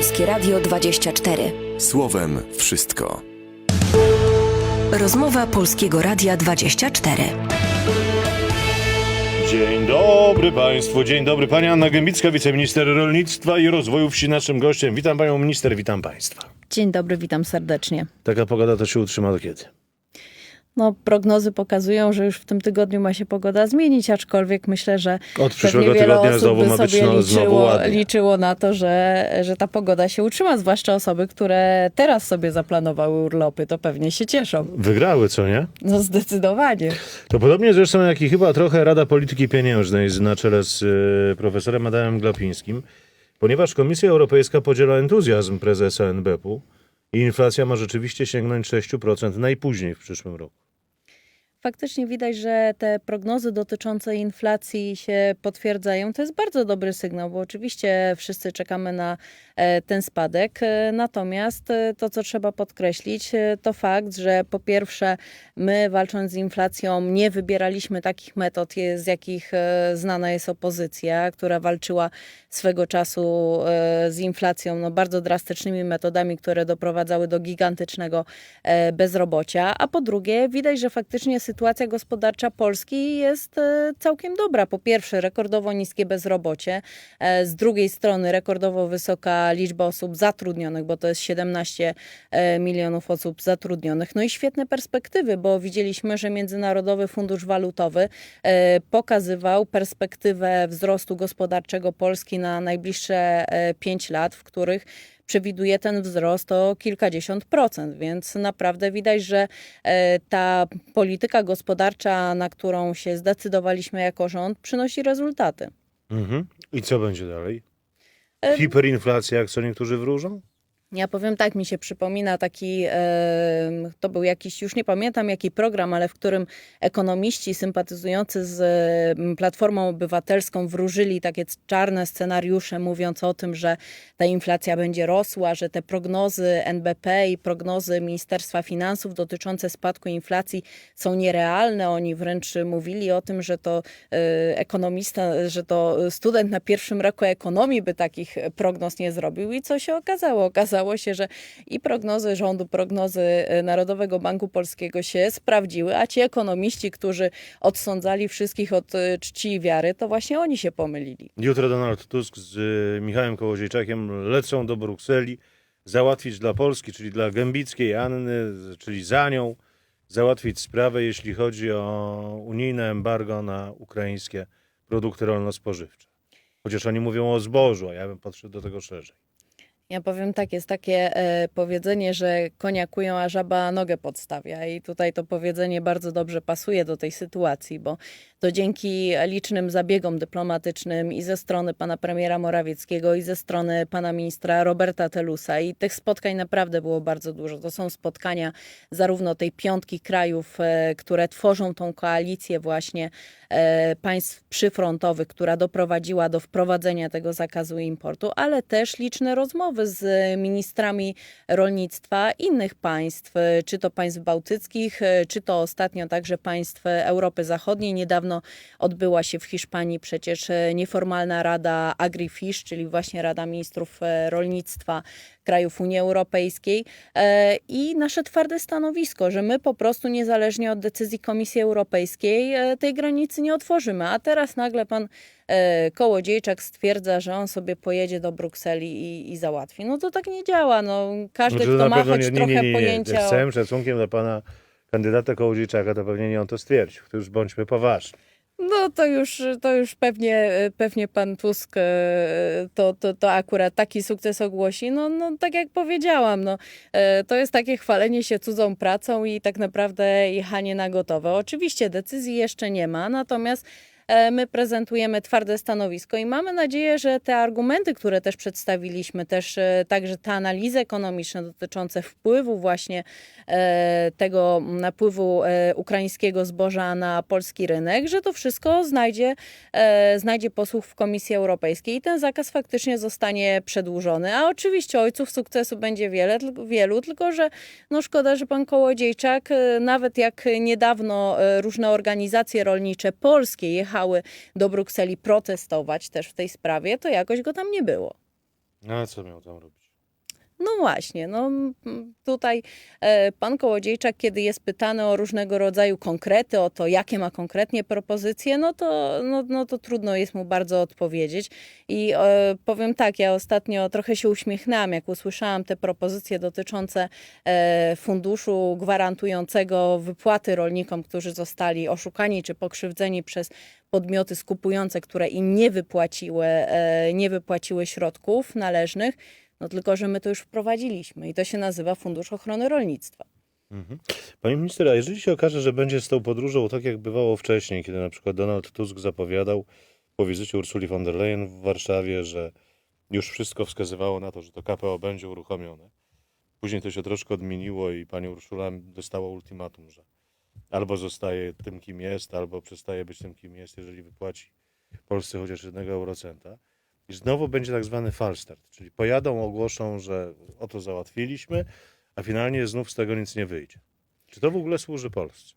Polskie Radio 24. Słowem wszystko. Rozmowa Polskiego Radia 24. Dzień dobry Państwu, dzień dobry. Pani Anna Gębicka, wiceminister rolnictwa i rozwoju wsi naszym gościem. Witam Panią minister, witam Państwa. Dzień dobry, witam serdecznie. Taka pogoda to się utrzyma do kiedy? No, prognozy pokazują, że już w tym tygodniu ma się pogoda zmienić, aczkolwiek myślę, że Od przyszłego tygodnia znowu ma być sobie no, liczyło, liczyło na to, że, że ta pogoda się utrzyma, zwłaszcza osoby, które teraz sobie zaplanowały urlopy, to pewnie się cieszą. Wygrały, co nie? No zdecydowanie. To podobnie zresztą jak i chyba trochę Rada Polityki Pieniężnej na czele z y, profesorem Adamem Glapińskim, ponieważ Komisja Europejska podziela entuzjazm prezesa NBP-u i inflacja ma rzeczywiście sięgnąć 6% najpóźniej w przyszłym roku. Faktycznie widać, że te prognozy dotyczące inflacji się potwierdzają. To jest bardzo dobry sygnał, bo oczywiście wszyscy czekamy na ten spadek. E, Natomiast e, to, co trzeba podkreślić, e, to fakt, że po pierwsze, my walcząc z inflacją nie wybieraliśmy takich metod, z jakich e, znana jest opozycja, która walczyła swego czasu e, z inflacją no, bardzo drastycznymi metodami, które doprowadzały do gigantycznego e, bezrobocia. A po drugie, widać, że faktycznie sytuacja gospodarcza Polski jest e, całkiem dobra. Po pierwsze, rekordowo niskie bezrobocie, e, z drugiej strony rekordowo wysoka liczba osób zatrudnionych, bo to jest 17 e, milionów osób zatrudnionych. No i świetne perspektywy, bo widzieliśmy, że Międzynarodowy Fundusz Walutowy e, pokazywał perspektywę wzrostu gospodarczego Polski na najbliższe 5 lat, w których przewiduje ten wzrost o kilkadziesiąt procent, więc naprawdę widać, że e, ta polityka gospodarcza, na którą się zdecydowaliśmy jako rząd, przynosi rezultaty. Mhm. I co będzie dalej? Hiperinflacja, jak co niektórzy wróżą? Ja powiem tak, mi się przypomina taki, e, to był jakiś, już nie pamiętam jaki program, ale w którym ekonomiści sympatyzujący z e, Platformą Obywatelską wróżyli takie czarne scenariusze, mówiąc o tym, że ta inflacja będzie rosła, że te prognozy NBP i prognozy Ministerstwa Finansów dotyczące spadku inflacji są nierealne. Oni wręcz mówili o tym, że to e, ekonomista, że to student na pierwszym roku ekonomii by takich prognoz nie zrobił. I co się okazało? Okazało się, że i prognozy rządu, prognozy e, Narodowego Banku Polskiego się sprawdziły, a ci ekonomiści, którzy odsądzali wszystkich od e, czci i wiary, to właśnie oni się pomylili. Jutro Donald Tusk z y, Michałem Kołodziejczakiem lecą do Brukseli załatwić dla Polski, czyli dla Gębickiej Anny, czyli za nią, załatwić sprawę, jeśli chodzi o unijne embargo na ukraińskie produkty rolno-spożywcze. Chociaż oni mówią o zbożu, a ja bym podszedł do tego szerzej. Ja powiem tak, jest takie e, powiedzenie, że konia kują, a żaba nogę podstawia. I tutaj to powiedzenie bardzo dobrze pasuje do tej sytuacji, bo to dzięki licznym zabiegom dyplomatycznym i ze strony pana premiera Morawieckiego, i ze strony pana ministra Roberta Telusa. I tych spotkań naprawdę było bardzo dużo. To są spotkania zarówno tej piątki krajów, e, które tworzą tą koalicję właśnie państw przyfrontowych, która doprowadziła do wprowadzenia tego zakazu importu, ale też liczne rozmowy z ministrami rolnictwa innych państw, e, czy to państw bałtyckich, e, czy to ostatnio także państw Europy Zachodniej. Niedawno odbyła się w Hiszpanii przecież e, nieformalna Rada AgriFish, czyli właśnie Rada Ministrów e, Rolnictwa krajów Unii Europejskiej e, i nasze twarde stanowisko, że my po prostu niezależnie od decyzji Komisji Europejskiej e, tej granicy nie otworzymy. A teraz nagle pan e, Kołodziejczak stwierdza, że on sobie pojedzie do Brukseli i, i załatwi. No to tak nie działa. No, każdy, Znaczy, to kto ma choć nie, nie, trochę nie, nie, nie. pojęcia Z całym szacunkiem dla pana kandydata Kołodziejczaka, to pewnie nie on to stwierdził. To już bądźmy poważni. No to już, to już pewnie, pewnie pan Tusk e, to, to, to akurat taki sukces ogłosi. No, no tak jak powiedziałam, no, e, to jest takie chwalenie się cudzą pracą i tak naprawdę jechanie na gotowe. Oczywiście decyzji jeszcze nie ma, natomiast my prezentujemy twarde stanowisko i mamy nadzieję, że te argumenty, które też przedstawiliśmy, też e, także te analizy ekonomiczne dotyczące wpływu właśnie e, tego napływu e, ukraińskiego zboża na polski rynek, że to wszystko znajdzie, e, znajdzie posłuch w Komisji Europejskiej i ten zakaz faktycznie zostanie przedłużony. A oczywiście ojców sukcesu będzie wiele, wielu, tylko że no szkoda, że pan Kołodziejczak, e, nawet jak niedawno e, różne organizacje rolnicze polskie jechały do Brukseli protestować też w tej sprawie, to jakoś go tam nie było. No a co miał tam robić? No właśnie, no tutaj e, pan Kołodziejczak, kiedy jest pytany o różnego rodzaju konkrety, o to, jakie ma konkretnie propozycje, no to, no, no to trudno jest mu bardzo odpowiedzieć. I e, powiem tak, ja ostatnio trochę się uśmiechnęłam, jak usłyszałam te propozycje dotyczące e, funduszu gwarantującego wypłaty rolnikom, którzy zostali oszukani czy pokrzywdzeni przez podmioty skupujące, które im nie wypłaciły, nie wypłaciły środków należnych. No tylko, że my to już wprowadziliśmy i to się nazywa Fundusz Ochrony Rolnictwa. Mhm. Pani minister, a jeżeli się okaże, że będzie z tą podróżą tak, jak bywało wcześniej, kiedy na przykład Donald Tusk zapowiadał po wizycie Ursuli von der Leyen w Warszawie, że już wszystko wskazywało na to, że to KPO będzie uruchomione. Później to się troszkę odmieniło i pani Urszula dostała ultimatum, że albo zostaje tym, kim jest, albo przestaje być tym, kim jest, jeżeli wypłaci Polsce chociaż jednego eurocenta. I znowu będzie tak zwany falstart, czyli pojadą, ogłoszą, że oto załatwiliśmy, a finalnie znów z tego nic nie wyjdzie. Czy to w ogóle służy Polsce?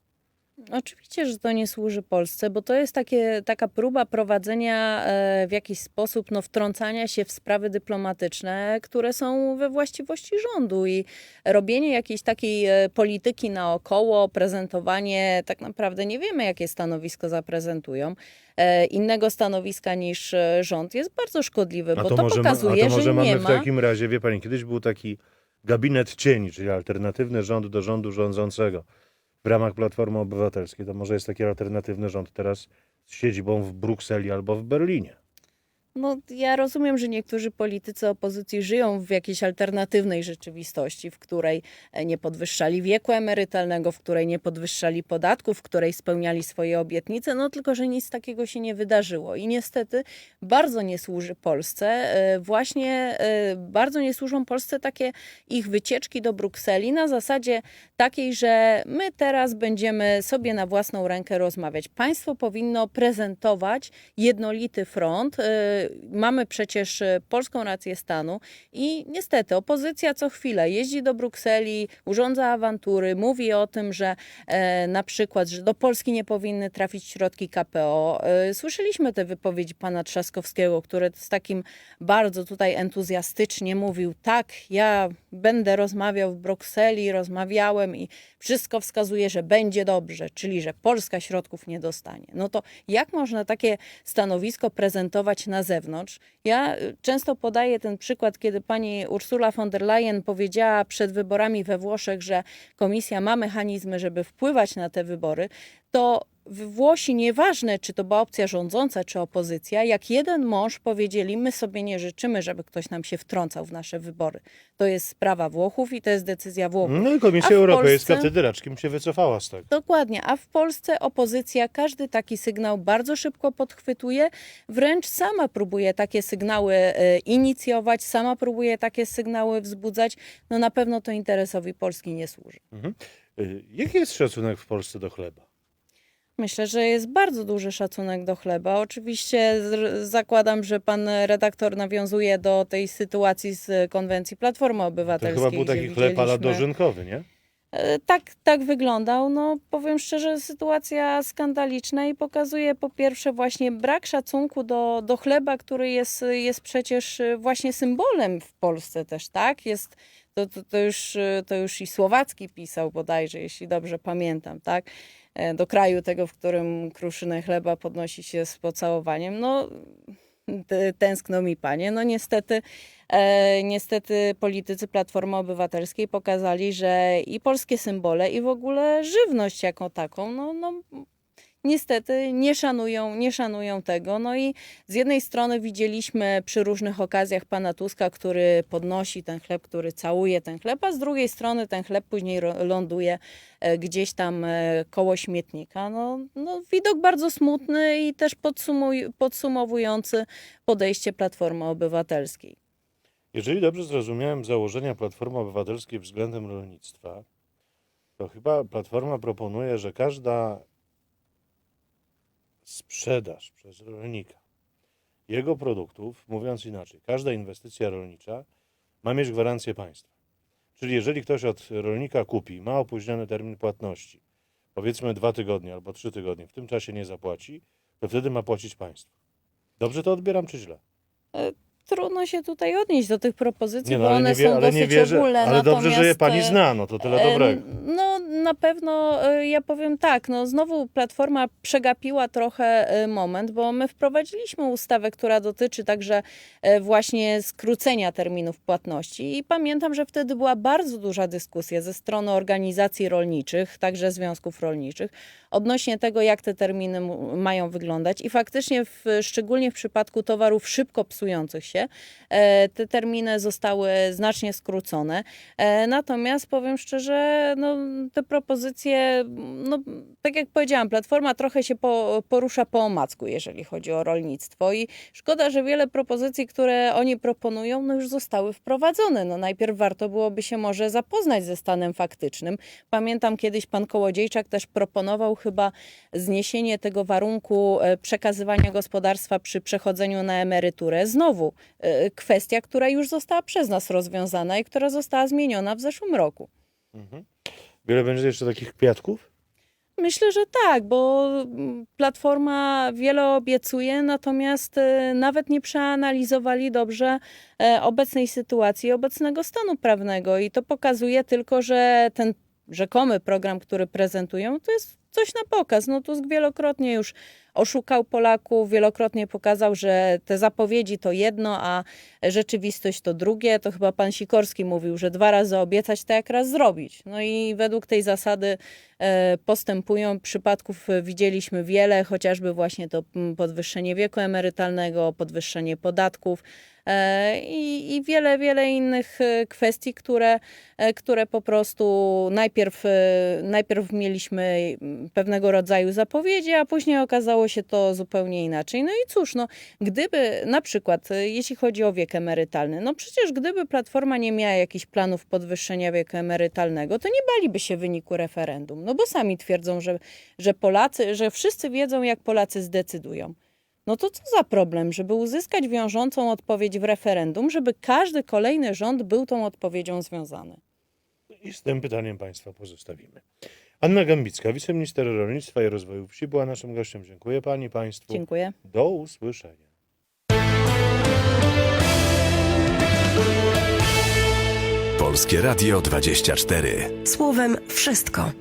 Oczywiście, że to nie służy Polsce, bo to jest takie, taka próba prowadzenia e, w jakiś sposób no, wtrącania się w sprawy dyplomatyczne, które są we właściwości rządu i robienie jakiejś takiej e, polityki naokoło, prezentowanie, tak naprawdę nie wiemy, jakie stanowisko zaprezentują. E, Innego stanowiska niż rząd jest bardzo szkodliwe, bo to, może, ma- pokazuje, a to może że mamy nie w ma. takim razie, wie pani, kiedyś był taki gabinet cieni, czyli alternatywny rząd do rządu rządzącego w ramach Platformy Obywatelskiej. To może jest taki alternatywny rząd teraz z siedzibą w Brukseli albo w Berlinie. No, ja rozumiem, że niektórzy politycy opozycji żyją w jakiejś alternatywnej rzeczywistości, w której e, nie podwyższali wieku emerytalnego, w której nie podwyższali podatków, w której spełniali swoje obietnice, no tylko, że nic takiego się nie wydarzyło. I niestety bardzo nie służy Polsce, e, właśnie e, bardzo nie służą Polsce takie ich wycieczki do Brukseli na zasadzie takiej, że my teraz będziemy sobie na własną rękę rozmawiać. Państwo powinno prezentować jednolity front. Mamy przecież e, polską rację stanu i niestety opozycja co chwilę jeździ do Brukseli, urządza awantury, mówi o tym, że e, na przykład, że do Polski nie powinny trafić środki KPO. E, Słyszeliśmy te wypowiedzi pana Trzaskowskiego, który z takim bardzo tutaj entuzjastycznie mówił, tak, ja będę rozmawiał w Brukseli, rozmawiałem i wszystko wskazuje, że będzie dobrze, czyli że Polska środków nie dostanie. No to jak można takie stanowisko prezentować na zewnątrz? Ja y, często podaję ten przykład, kiedy pani Ursula von der Leyen powiedziała przed wyborami we Włoszech, że komisja ma mechanizmy, żeby wpływać na te wybory, to Włosi, nieważne czy to była opcja rządząca, czy opozycja, jak jeden mąż powiedzieli, my sobie nie życzymy, żeby ktoś nam się wtrącał w nasze wybory. To jest sprawa Włochów i to jest decyzja Włochów. No i Komisja Europejska Polsce? wtedy raczkiem się wycofała z tego. Dokładnie, a w Polsce opozycja każdy taki sygnał bardzo szybko podchwytuje, wręcz sama próbuje takie sygnały e, inicjować, sama próbuje takie sygnały wzbudzać. No na pewno to interesowi Polski nie służy. Y, Jaki jest szacunek w Polsce do chleba? Myślę, że jest bardzo duży szacunek do chleba. Oczywiście zakładam, że pan redaktor nawiązuje do tej sytuacji z konwencji Platformy To Obywatelskiej. chyba był taki chleb ala dożynkowy, nie? E, Tak, tak wyglądał. No, powiem szczerze, sytuacja skandaliczna i pokazuje po pierwsze właśnie brak szacunku do, do chleba, który jest, jest przecież właśnie symbolem w Polsce też, tak? Jest, to, to, to, już, e, to już i Słowacki pisał bodajże, jeśli dobrze pamiętam, tak? E, Do kraju tego, w którym kruszynę chleba podnosi się z pocałowaniem. No, tęskno mi panie. No niestety, e, niestety politycy Platformy Obywatelskiej pokazali, że i polskie symbole, i w ogóle żywność jako taką, no, no niestety nie szanują, nie szanują tego. No i z jednej strony widzieliśmy przy różnych okazjach pana Tuska, który podnosi ten chleb, który całuje ten chleb, a z drugiej strony ten chleb później ląduje e, gdzieś tam e, koło śmietnika. No, no widok bardzo smutny i też podsumuj- podsumowujący podejście Platformy Obywatelskiej. Jeżeli dobrze zrozumiałem założenia Platformy Obywatelskiej względem rolnictwa, to chyba Platforma proponuje, że każda sprzedaż przez rolnika jego produktów, mówiąc inaczej, każda inwestycja rolnicza ma mieć gwarancję państwa. Czyli jeżeli ktoś od rolnika kupi, ma opóźniony termin płatności, powiedzmy dwa tygodnie albo trzy tygodnie, w tym czasie nie zapłaci, to wtedy ma płacić państwo. Dobrze to odbieram, czy źle? Trudno się tutaj odnieść do tych propozycji, Nie, no, bo ale one nie, wie, są ale dosyć nie wierzę, ogólne. ale dobrze, że je natomiast, pani e, zna, no to tyle E, dobrego. No na pewno e, ja powiem tak, no znowu Platforma przegapiła trochę e, moment, bo my wprowadziliśmy ustawę, która dotyczy także e, właśnie skrócenia terminów płatności i pamiętam, że wtedy była bardzo duża dyskusja ze strony organizacji rolniczych, także związków rolniczych, odnośnie tego, jak te terminy mu- mają wyglądać i faktycznie w, szczególnie w przypadku towarów szybko psujących się, e, te terminy zostały znacznie skrócone. E, Natomiast powiem szczerze, no, te propozycje, no, tak jak powiedziałam, Platforma trochę się po, porusza po omacku, jeżeli chodzi o rolnictwo i szkoda, że wiele propozycji, które oni proponują, no już zostały wprowadzone. No, najpierw warto byłoby się może zapoznać ze stanem faktycznym. Pamiętam kiedyś pan Kołodziejczak też proponował chyba zniesienie tego warunku e, przekazywania gospodarstwa przy przechodzeniu na emeryturę. Znowu kwestia, która już została przez nas rozwiązana i która została zmieniona w zeszłym roku. Mhm. Wiele będzie jeszcze takich kwiatków? Myślę, że tak, bo mm, Platforma wiele obiecuje, natomiast e, nawet nie przeanalizowali dobrze e, obecnej sytuacji, obecnego stanu prawnego i to pokazuje tylko, że ten rzekomy program, który prezentują, to jest coś na pokaz. No Tusk wielokrotnie już oszukał Polaków, wielokrotnie pokazał, że te zapowiedzi to jedno, a rzeczywistość to drugie. To chyba pan Sikorski mówił, że dwa razy obiecać, to jak raz zrobić. No i według tej zasady e, postępują. Przypadków widzieliśmy wiele, chociażby właśnie to mm, podwyższenie wieku emerytalnego, podwyższenie podatków i, i wiele, wiele innych e, kwestii, które, e, które po prostu najpierw, e, najpierw mieliśmy mm, pewnego rodzaju zapowiedzi, a później okazało się to zupełnie inaczej. No i cóż, no, gdyby na przykład, e, jeśli chodzi o wiek emerytalny, no przecież gdyby Platforma nie miała jakichś planów podwyższenia wieku emerytalnego, to nie baliby się wyniku referendum, no bo sami twierdzą, że, że Polacy, że wszyscy wiedzą, jak Polacy zdecydują. No to co za problem, żeby uzyskać wiążącą odpowiedź w referendum, żeby każdy kolejny rząd był tą odpowiedzią związany. I z tym pytaniem Państwa pozostawimy. Anna Gambicka, wiceminister rolnictwa i rozwoju wsi, była naszym gościem. Dziękuję Pani, Państwu. Dziękuję. Do usłyszenia. Polskie Radio 24. Słowem wszystko.